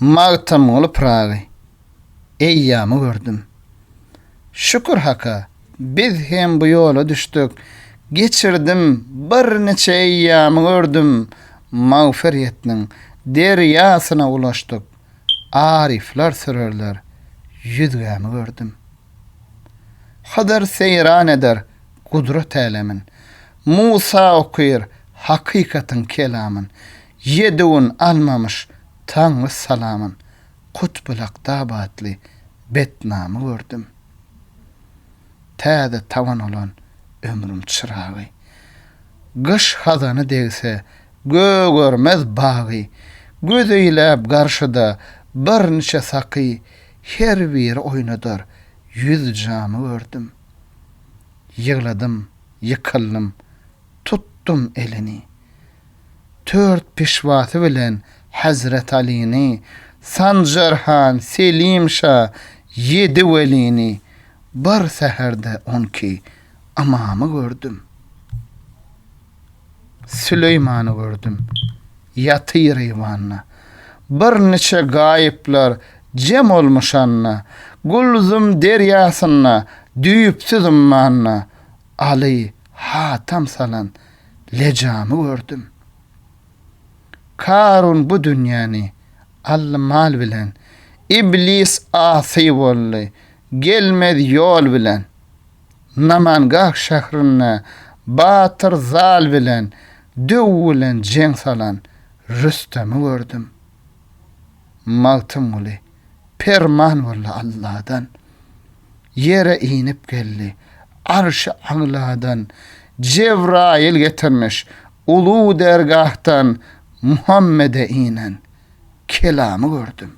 Magtam olup pragy. Eýýamy gördüm. Şükür haka, biz hem bu yola düştük. Geçirdim, bir neçe eýýamy gördüm. Mağfiretiniň deryasyna ulaştyk. Arifler sürerler, yüzgämi gördüm. Hadar seyran eder, kudret elemin. Musa okuyur, hakikatin kelamın. Yedun almamış, tanrı salamın. Kutbulak dabatli, betnamı gördüm. Täze tavan olan ömrüm çırağı. Gış hazanı degse, gö görmez bağı. Gözü ile karşıda bir niçe sakı, her bir oynadır, yüz camı gördüm. Yığladım, yıkıldım, tuttum elini. Tört pişvatı bilen Hazret Ali'ni, Sancarhan, Selim Şah, yedi velini, bir seherde on ki amamı gördüm. Süleyman'ı gördüm. Yatır eyvanına. Bir neçe gayipler cem olmuş anna. Gulzum deryasına, düyüpsüz ummanna. Ali hatam salan lecamı gördüm. Karun bu dünyanı al mal bilen. İblis asi bolly gelmez yol bilen. Namangah şährine Batır zal bilen. Döwülen jeng salan. Rüstem'i gördüm. Magtım uli perman bolla Allah'dan. Yere inip geldi. Arş Allah'dan Cebrail getirmiş. Ulu dergahtan Muhammed'e inen kelamı gördüm.